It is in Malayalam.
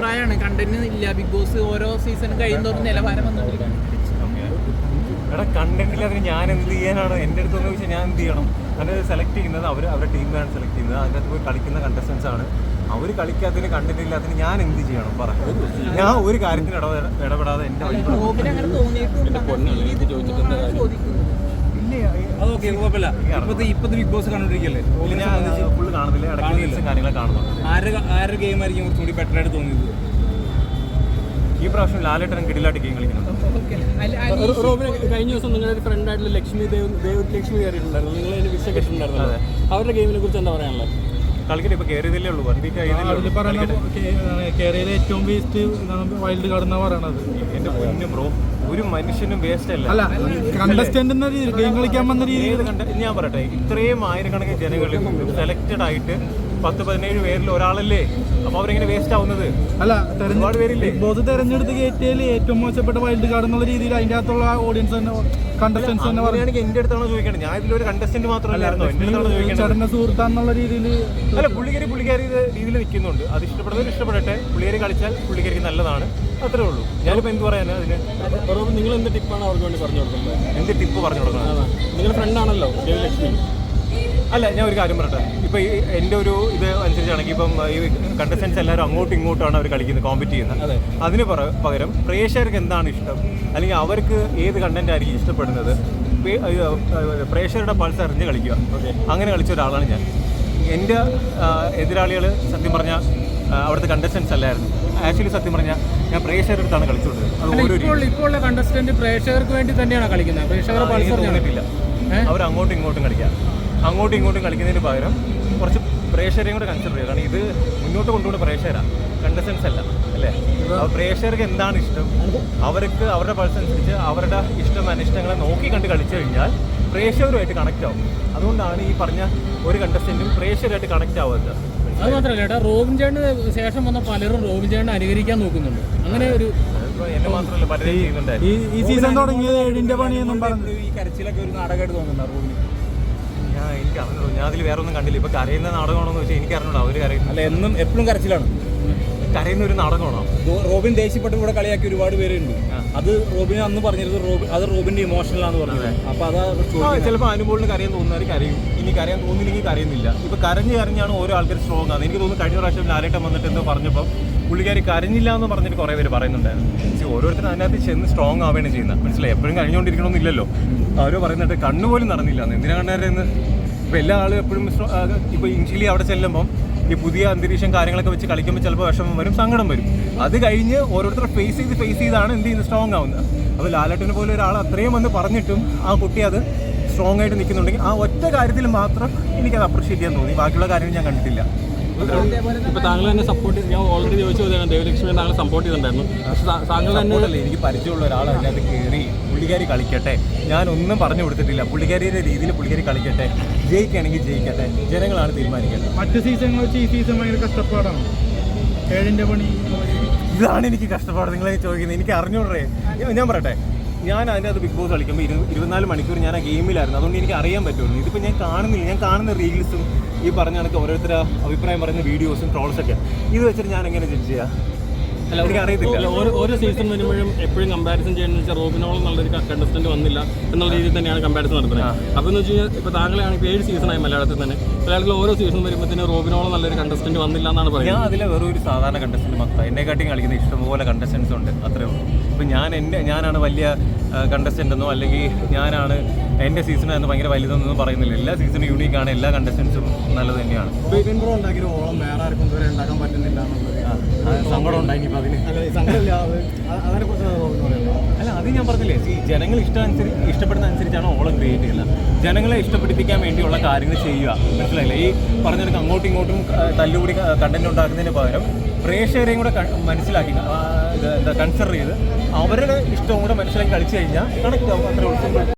അഭിപ്രായമാണ്. കണ്ടന്റ് ഇല്ല. ബിഗ് ബോസ് ഓരോ സീസണും കഴിയുന്നതോറും നിലവാരം വന്നുകൊണ്ടിരിക്കുകയാണ് എടാ കണ്ടന്റിൽ അതിന് ഞാൻ എന്ത് ചെയ്യാനാണ്? എന്റെ അടുത്ത് ഒന്ന് ചോദിച്ചാൽ ഞാൻ എന്ത് ചെയ്യണം? അതിന് സെലക്ട് ചെയ്യുന്നത് അവർ അവരുടെ ടീമിനാണ് സെലക്ട് ചെയ്യുന്നത്. അതിന്റെ അകത്ത് പോയി കളിക്കുന്ന കണ്ടസ്റ്റൻസ് ആണ്. അവർ കളിക്കാത്തതിന് കണ്ടന്റ് ഇല്ലാത്തതിന് ഞാൻ എന്ത് ചെയ്യണം? പറ. ഞാൻ ഒരു കാര്യത്തിന് ഇടപെട- ഇടപെടാതെ എന്റെ ഇല്ല ഇപ്പത്തെ ബിഗ് ബോസ് കണ്ടോണ്ടിരിക്കല്ലേ? ആരുടെ ആരുടെ ഗെയിം ആയിരിക്കും കുറച്ചും കൂടി ബെറ്റർ ആയിട്ട് തോന്നിയത് ഈ പ്രാവശ്യം ലാലേട്ടൻ കിടിലായിട്ട് ഗെയിം കളിക്കുന്നുണ്ട് റോബിന് കഴിഞ്ഞ ദിവസം നിങ്ങളുടെ ഒരു ഫ്രണ്ട് ആയിട്ടുള്ള ലക്ഷ്മി ദേവ് ദേവ് ലക്ഷ്മി കയറിയിട്ടുണ്ടായിരുന്നു നിങ്ങൾ അതിന് വിഷയം കേട്ടിട്ടുണ്ടായിരുന്നു അവരുടെ ഗെയിമിനെ കുറിച്ച് എന്താ പറയാനുള്ളത് കളിക്കട്ടെ ഇപ്പൊ കയറിയതല്ലേ ഉള്ളൂ വൺ വീക്ക് ആയതല്ലേ അതിൽ ഉള്ളൂ പറയുന്ന കളിക്കട്ടെ. ഏറ്റവും വേസ്റ്റ് വൈൽഡ് കാർഡ് എന്നാ പറയണത് എന്റെ പൊന്നും ബ്രോ ഒരു മനുഷ്യനും വേസ്റ്റ് അല്ല. അല്ല കണ്ടസ്റ്റന്റ് എന്ന ഗെയിം കളിക്കാൻ വന്ന രീതിയിൽ. കണ്ട ഞാൻ പറയട്ടെ ഇത്രയും ആയിരക്കണക്കിന് ജനങ്ങളിൽ സെലക്റ്റഡ് ആയിട്ട് പത്ത് പതിനേഴ് പേരിൽ ഒരാളല്ലേ? അപ്പൊ അവരെങ്ങനെ വേസ്റ്റ് ആവുന്നത്. അല്ല ഒരുപാട് പേരില്ലേ? ബോസ് തെരഞ്ഞെടുത്ത് കയറ്റിയാൽ ഏറ്റവും മോശപ്പെട്ട വൈൽഡ് കാർഡ് എന്നുള്ള രീതിയിൽ അതിന്റെ അകത്തുള്ള ഓഡിയൻസ് തന്നെ കണ്ടസ്റ്റൻസ് തന്നെ പറഞ്ഞു അങ്ങനെയാണെങ്കിൽ എന്റെ അടുത്താണ് ചോദിക്കേണ്ടത്. ഞാൻ ഇതിലൊരു കണ്ടസ്റ്റന്റ് മാത്രമല്ലായിരുന്നു എന്റെ അടുത്താണ് ചേട്ടന്റെ സുഹൃത്താന്നുള്ള രീതിയിൽ അല്ല പുള്ളിക്കാരി പുള്ളിക്കാരി രീതിയിൽ നിൽക്കുന്നുണ്ട്. അത് ഇഷ്ടപ്പെടുന്നവർ ഇഷ്ടപ്പെടട്ടെ. പുള്ളിക്കാരി കളിച്ചാൽ പുള്ളിക്കാരിക്ക് നല്ലതാണ്. അത്രേ ഉള്ളൂ. ഞാനിപ്പോ എന്ത് പറയാനാ അതിന്? നിങ്ങൾ എന്ത് ടിപ്പാണ് അവർക്ക് വേണ്ടി പറഞ്ഞു കൊടുക്കുന്നത്? എന്ത് ടിപ്പ് പറഞ്ഞു കൊടുക്കുന്നത് നിങ്ങളുടെ ഫ്രണ്ട് ആണല്ലോ ലക്ഷ്മി അല്ല ഞാൻ ഒരു കാര്യം പറയട്ടെ. ഇപ്പൊ ഈ എന്റെ ഒരു ഇത് അനുസരിച്ചാണെങ്കിൽ ഇപ്പം ഈ കണ്ടസ്റ്റൻസ് എല്ലാവരും അങ്ങോട്ടും ഇങ്ങോട്ടാണ് അവർ കളിക്കുന്നത് കോമ്പറ്റ് ചെയ്യുന്നത്. അതിന് പകരം പ്രേക്ഷകർക്ക് എന്താണ് ഇഷ്ടം? അല്ലെങ്കിൽ അവർക്ക് ഏത് കണ്ടന്റ് ആയിരിക്കും ഇഷ്ടപ്പെടുന്നത്? പ്രേക്ഷകരുടെ പൾസ് അറിഞ്ഞ് കളിക്കുക. അങ്ങനെ കളിച്ച ഒരാളാണ് ഞാൻ. എന്റെ എതിരാളികൾ സത്യം പറഞ്ഞാൽ അവിടുത്തെ കണ്ടസ്റ്റൻസ് അല്ലായിരുന്നു. ആക്ച്വലി സത്യം പറഞ്ഞാൽ ഞാൻ പ്രേക്ഷകരുടെ അടുത്താണ് കളിച്ചുകൊണ്ടിരുന്നത് ഇപ്പോൾ കണ്ടസ്റ്റന്റ് പ്രേക്ഷകർക്ക് വേണ്ടി തന്നെയാണ് കളിക്കുന്നത്. പ്രേക്ഷകർ അവർ അങ്ങോട്ടും ഇങ്ങോട്ടും കളിക്കാം അങ്ങോട്ടും ഇങ്ങോട്ടും കളിക്കുന്നതിന് പകരം കുറച്ച് പ്രേക്ഷകരെയും കൂടെ കൺസിഡർ ചെയ്യുക. കാരണം ഇത് മുന്നോട്ട് കൊണ്ടുപോകുന്ന പ്രേക്ഷകരാണ് കണ്ടസ്റ്റൻസ് അല്ല. അല്ലേ? പ്രേക്ഷകർക്ക് എന്താണ് ഇഷ്ടം? അവർക്ക് അവരുടെ പൾസ് അനുസരിച്ച് അവരുടെ ഇഷ്ടം അനിഷ്ടങ്ങളെ നോക്കി കണ്ട് കളിച്ചു കഴിഞ്ഞാൽ പ്രേക്ഷകരുമായിട്ട് കണക്ട് ആവും. അതുകൊണ്ടാണ് ഈ പറഞ്ഞ ഒരു കണ്ടസ്റ്റന്റും പ്രേക്ഷകരായിട്ട് കണക്ട് ആവുന്നത് അത് മാത്രമല്ല ഏട്ടാ റോബിൻ ചേട്ടന് ശേഷം വന്ന പലരും റോബിൻ ചേട്ടനെ അനുകരിക്കാൻ നോക്കുന്നുണ്ട്. അങ്ങനെ ഒരു എന്നെ മാത്രമല്ല പലരും ഈ ഈ സീസൺ തുടങ്ങിയത് ഏഴിന്റെ പണിയെന്നും പറഞ്ഞു. ഈ കരച്ചിലൊക്കെ ഒരു നാടകമായിട്ട് തോന്നുന്നുണ്ടോ റോബിന്? ഞാൻ എനിക്ക് അറിഞ്ഞു ഞാൻ അതിൽ വേറെ ഒന്നും കണ്ടില്ല. ഇപ്പൊ കരയുന്ന നാടകമാണോന്ന് വെച്ചാൽ എനിക്ക് അറിഞ്ഞൂടാ അവർ കരയുന്നു അല്ല എന്നും എപ്പോഴും കരച്ചിലാണ്. കരയുന്ന ഒരു നാടകമാണോ റോബിൻ ദേഷ്യപ്പെട്ട് ഇവിടെ കളിയാക്കി ഒരുപാട് പേരുണ്ട്. അത് റോബിൻ അന്ന് പറഞ്ഞിരുന്നത് റോബിൻ അത് റോബിന്റെ ഇമോഷണലാന്ന് പറഞ്ഞത് അപ്പൊ അതാ ചിലപ്പോൾ അനുഭവത്തിന് കരയാൻ തോന്നുന്നവർ കരയും. ഇനി കരയാൻ തോന്നില്ലെങ്കിൽ കരയുന്നില്ല. ഇപ്പൊ കരഞ്ഞ് കരഞ്ഞാണ് ഓരോ ആൾക്കാർ സ്ട്രോങ് ആണ് എനിക്ക് തോന്നുന്നു കഴിഞ്ഞ പ്രാവശ്യം ലാലേട്ടം വന്നിട്ട് എന്തോ പറഞ്ഞപ്പോൾ പുള്ളിക്കാരി കരഞ്ഞില്ല എന്ന് പറഞ്ഞിട്ട് കുറേ പേര് പറയുന്നുണ്ടായിരുന്നു. ഓരോരുത്തരും അതിനകത്ത് ചെന്ന് സ്ട്രോങ് ആവുകയാണ് ചെയ്യുന്നത്. മനസ്സിലായി? എപ്പോഴും കഴിഞ്ഞുകൊണ്ടിരിക്കണമെന്നില്ലല്ലോ അവരോ പറയുന്നുണ്ട് കണ്ണുപോലും നടന്നില്ല. എന്തിനാ കണ്ടേരെന്ന് ഇപ്പൊ എല്ലാ ആളും എപ്പോഴും ഇപ്പൊ ഇഞ്ചിലി അവിടെ ചെല്ലുമ്പം ഈ പുതിയ അന്തരീക്ഷം കാര്യങ്ങളൊക്കെ വെച്ച് കളിക്കുമ്പോൾ ചിലപ്പോൾ വിഷമം വരും സങ്കടം വരും. അത് കഴിഞ്ഞ് ഓരോരുത്തർ ഫേസ് ചെയ്ത് ഫേസ് ചെയ്താണ് എന്ത് ചെയ്യുന്നത്? സ്ട്രോങ് ആവുന്നത്. അപ്പോൾ ലാലേട്ടനെ പോലെ ഒരാൾ അത്രയും വന്ന് പറഞ്ഞിട്ടും ആ കുട്ടി അത് സ്ട്രോങ് ആയിട്ട് നിൽക്കുന്നുണ്ടെങ്കിൽ ആ ഒറ്റ കാര്യത്തിൽ മാത്രം എനിക്കത് അപ്രിഷ്യേറ്റ് ചെയ്യാൻ തോന്നി. ബാക്കിയുള്ള കാര്യങ്ങൾ ഞാൻ കണ്ടിട്ടില്ല. ഇപ്പൊ താങ്കൾ തന്നെ സപ്പോർട്ട് ഞാൻ ഓൾറെഡി ചോദിച്ചു ചോദ്യമാണ് ദേവലക്ഷ്മിയെ താങ്കൾ സപ്പോർട്ട് ചെയ്തിട്ടുണ്ടായിരുന്നു. പക്ഷെ താങ്കൾ തന്നെ എനിക്ക് പരിചയമുള്ള ഒരാൾ അതിനകത്ത് കയറി പുള്ളിക്കാരി കളിക്കട്ടെ. ഞാൻ ഒന്നും പറഞ്ഞു കൊടുത്തിട്ടില്ല പുള്ളിക്കാരിയുടെ രീതിയിൽ പുള്ളിക്കാരി കളിക്കട്ടെ. ജയിക്കുകയാണെങ്കിൽ ജയിക്കട്ടെ. ജനങ്ങളാണ് തീരുമാനിക്കേണ്ടത്. മറ്റ് സീസണുകൾ വെച്ച് ഈ സീസൺ ഭയങ്കര കഷ്ടപ്പാടാണ്. ഏഴിന്റെ പണി. ഇതാണ് എനിക്ക് കഷ്ടപ്പാട് നിങ്ങളെ ചോദിക്കുന്നത്. എനിക്ക് അറിഞ്ഞൂടേ ഞാൻ- ഞാൻ പറയട്ടെ. ഞാൻ അതിനകത്ത് ബിഗ് ബോസ് കളിക്കുമ്പോൾ ഇരു ഇരുപത്തിനാല് മണിക്കൂർ ഞാൻ ആ ഗെയിമിലായിരുന്നു. അതുകൊണ്ട് എനിക്ക് അറിയാൻ പറ്റുള്ളൂ. ഇതിപ്പോൾ ഞാൻ കാണുന്നില്ല. ഞാൻ കാണുന്ന റീൽസും ഈ പറഞ്ഞ കണക്ക് ഓരോരുത്തരുടെ അഭിപ്രായം പറയുന്ന വീഡിയോസും ട്രോൾസൊക്കെ ഇത് വെച്ചിട്ട് ഞാൻ എങ്ങനെ ജഡ്ജ് ചെയ്യാം? അല്ല എനിക്ക് അറിയത്തില്ല. ഓരോ സീസൺ വരുമ്പോഴും എപ്പോഴും കമ്പാരിസൺ ചെയ്യുന്നത് വെച്ചാൽ റോബിനോളം നല്ലൊരു കണ്ടസ്റ്റന്റ് വന്നില്ല എന്നുള്ള രീതിയിൽ തന്നെയാണ് കമ്പാരിസൺ നടത്തുന്നത്. അപ്പോൾ എന്ന് വെച്ച് കഴിഞ്ഞാൽ ഇപ്പോൾ താങ്കളാണ് ഇപ്പോൾ ഏഴ് സീസണായി മലയാളത്തിൽ തന്നെ. മലയാളത്തിൽ ഓരോ സീസൺ വരുമ്പോഴത്തേനും റോബിനോളം നല്ലൊരു കണ്ടസ്റ്റന്റ് വന്നില്ല എന്നാണ് പറയുന്നത്. ഞാൻ അതിലെ വെറും ഒരു സാധാരണ കണ്ടസ്റ്റന്റ് മക്കളെ എന്നെക്കാട്ടിയും കളിക്കുന്ന ഇഷ്ടംപോലെ കണ്ടസ്റ്റൻസ് ഉണ്ട്. അത്രേ ഞാൻ എന്റെ ഞാനാണ് വലിയ കണ്ടസ്റ്റന്റ് എന്നോ അല്ലെങ്കിൽ ഞാനാണ് എന്റെ സീസൺ എന്ന് ഭയങ്കര വലുതെന്നൊന്നും പറയുന്നില്ല. എല്ലാ സീസണും യൂണീക്ക് ആണ്. എല്ലാ കണ്ടസ്റ്റൻസും നല്ലത് തന്നെയാണ്. സങ്കടം ഉണ്ടായി അല്ല അത് ഞാൻ പറഞ്ഞില്ലേ ഈ ജനങ്ങൾ ഇഷ്ടം അനുസരിച്ച് ഇഷ്ടപ്പെടുന്ന അനുസരിച്ചാണ് ഓളം ക്രിയേറ്റ് ചെയ്യുന്നത്. ജനങ്ങളെ ഇഷ്ടപ്പെടുത്തിക്കാൻ വേണ്ടിയുള്ള കാര്യങ്ങൾ ചെയ്യുക. മനസ്സിലായില്ലേ? ഈ പറഞ്ഞെടുക്ക് അങ്ങോട്ടും ഇങ്ങോട്ടും തല്ലുകൂടി കണ്ടന്റ് ഉണ്ടാക്കുന്നതിന് പകരം പ്രേക്ഷകരെയും കൂടെ മനസ്സിലാക്കി ഇത് എന്താ കൺസിഡർ ചെയ്ത് അവരുടെ ഇഷ്ടം കൂടെ മനസ്സിലാക്കി കളിച്ചു കഴിഞ്ഞാൽ കണക്റ്റ് ആവും അത്രേ ഉള്ളൂ.